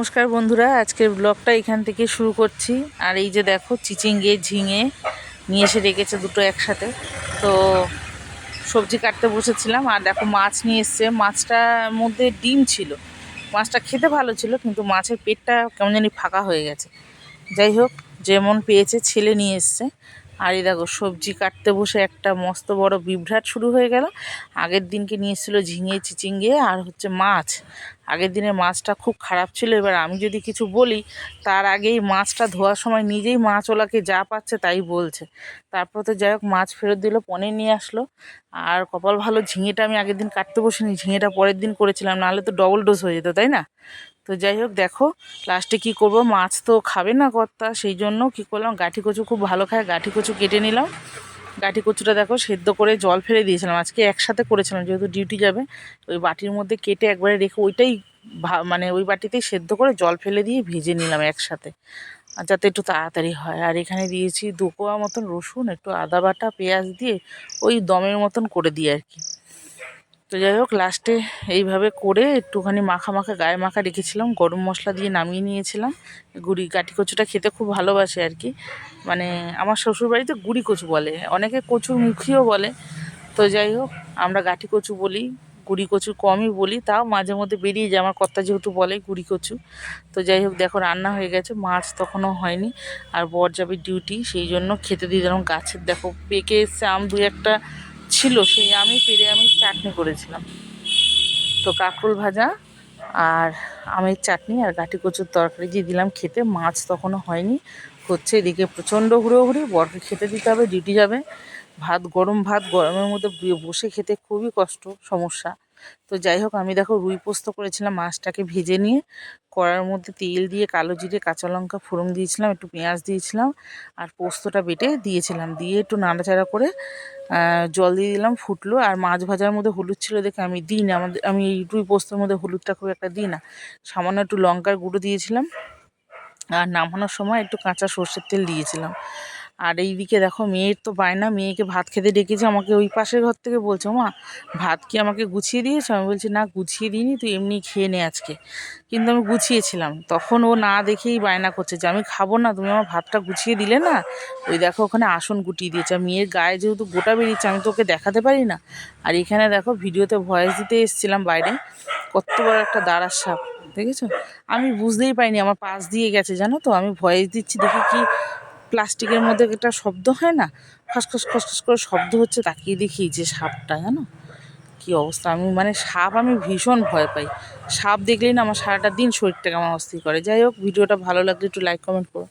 নমস্কার বন্ধুরা, আজকের ব্লগটা এখান থেকে শুরু করছি। আর এই যে দেখো, চিচিঙ্গে, ঝিঙে নিয়ে এসে রেখেছে দুটো একসাথে। তো সবজি কাটতে বসেছিলাম, আর দেখো মাছ নিয়ে এসছে। মাছটার মধ্যে ডিম ছিল। মাছটা খেতে ভালো ছিল, কিন্তু মাছের পেটটা কেমন জানি ফাঁকা হয়ে গেছে। যাই হোক, যেমন পেয়েছে, ছেলে নিয়ে এসছে। আর এই দেখো, সবজি কাটতে বসে একটা মস্ত বড় বিভ্রাট শুরু হয়ে গেল। আগের দিনকে নিয়ে এসেছিল ঝিঙে, চিচিঙ্গে আর হচ্ছে মাছ। আগের দিনের মাছটা খুব খারাপ ছিল। এবার আমি যদি কিছু বলি, তার আগেই মাছটা ধোয়ার সময় নিজেই মাছওয়ালাকে যা পাচ্ছে তাই বলছে। তারপর তো যাই হোক, মাছ ফেরত দিল, পনির নিয়ে আসলো। আর কপাল ভালো, ঝিঙেটা আমি আগের দিন কাটতে বসিনি, ঝিঙেটা পরের দিন করেছিলাম। নাহলে তো ডবল ডোজ হয়ে যেত, তাই না? তো যাই হোক, দেখো লাস্টে কি করব? মাছ তো খাবে না কর্তা, সেই জন্য কি করলাম? গাঠি কচু খুব ভালো খায় গাঠি কচু কেটে নিলাম। গাঠি কচুটা দেখো, সেদ্ধ করে জল ফেলে দিয়েছিলাম। আজকে একসাথে করেছিলাম, যেহেতু ডিউটি যাবে ওই বাটির মধ্যে কেটে একবারে রেখে ওইটাই মানে ওই বাটিতেই সেদ্ধ করে জল ফেলে দিয়ে ভেজে নিলাম একসাথে। যাতে একটু তাড়াতাড়ি হয়। আর এখানে দিয়েছি দু কোয়া মতন রসুন, একটু আদা বাটা, পেঁয়াজ দিয়ে ওই দমের মতন করে দিই আর কি। তো যাই হোক লাস্টে এইভাবে করে একটুখানি মাখা মাখা গায়ে মাখা রেখেছিলাম। গরম মশলা দিয়ে নামিয়ে নিয়েছিলাম। গুড়ি গাটি কচুটা খেতে খুব ভালোবাসে আর কি। মানে আমার শ্বশুরবাড়িতে গুড়ি কচু বলে, অনেকে কচুর মুখিও বলে। তো যাই হোক, আমরা গাঠি কচু বলি, গুড়ি কচু কমই বলি, তাও মাঝে মধ্যে বেরিয়ে যায়। আমার কর্তা যেহেতু বলে গুড়ি কচু। তো যাই হোক, দেখো রান্না হয়ে গেছে, মাছ তখনও হয়নি। আর বর যাবে ডিউটি সেই জন্য খেতে দিয়ে গাছের দেখো পেকে এসছে আম দু একটা। ছিল সেই আমি পেরে আমি চাটনি করেছিলাম। তো কাঁকরোল ভাজা আর আমের চাটনি আর গাঠি কচুর তরকারি দিয়ে দিলাম খেতে। মাছ তখনও হয়নি, হচ্ছে এদিকে প্রচণ্ড হুড়োহুড়ি, বরকে খেতে দিতে হবে, ডিউটি যাবে। ভাত গরম ভাত, গরমের মধ্যে বসে খেতে খুবই কষ্ট, সমস্যা। তো যাই হোক, আমি দেখো রুই পোস্ত করেছিলাম, মাছটাকে ভেজে নিয়ে, কড়ার মধ্যে তেল দিয়ে কালো জিরে, কাঁচা লঙ্কা ফোড়ন দিয়েছিলাম, একটু পেঁয়াজ দিয়েছিলাম আর পোস্তটা বেটে দিয়েছিলাম। দিয়ে একটু নাড়াচাড়া করে জল দিয়ে দিলাম ফুটলো আর মাছ ভাজার মধ্যে হলুদ ছিল দেখে আমি দিই না আমাদের, আমি এই রুই পোস্তর মধ্যে হলুদটা খুব একটা দিই না। সামান্য একটু লঙ্কার গুঁড়ো দিয়েছিলাম আর নামানোর সময় একটু কাঁচা সর্ষের তেল দিয়েছিলাম। আর এইদিকে দেখো মেয়ের তো বায়না, মেয়েকে ভাত খেতে ডেকেছে, আমাকে ওই পাশের ঘর থেকে বলছে, মা, ভাত কি আমাকে গুছিয়ে দিয়েছ? আমি বলছি, না, গুছিয়ে দিইনি, তুই এমনি খেয়ে নে আজকে। কিন্তু আমি গুছিয়েছিলাম। তখন ও না দেখেই বায়না করছে যে, আমি খাব না, তুমি আমার ভাতটা গুছিয়ে দিলে না? ওই দেখো ওখানে আসন গুটিয়ে দিয়েছে। আর মেয়ের গায়ে যেহেতু গোটা বেরিয়েছে, আমি তো ওকে দেখাতে পারি না। আর এখানে দেখো ভিডিওতে ভয়েস দিতে এসেছিলাম বাইরে, কত বড় একটা দাঁড়ার সাপ, দেখেছ? আমি বুঝতেই পারিনি, আমার পাশ দিয়ে গেছে, জানো তো? আমি ভয়েস দিচ্ছি, দেখি কি প্লাস্টিকের মধ্যে একটা শব্দ হয় না? খসখস খসখস করে শব্দ হচ্ছে, তাকিয়ে দেখি যে সাপটা, জানো? কি অবস্থা? আমি মানে সাপ, আমি ভীষণ ভয় পাই। সাপ দেখলেই না আমার সারাটা দিন শরীরটা কেমন অস্থির করে। যাই হোক, ভিডিওটা ভালো লাগলে একটু লাইক কমেন্ট করো।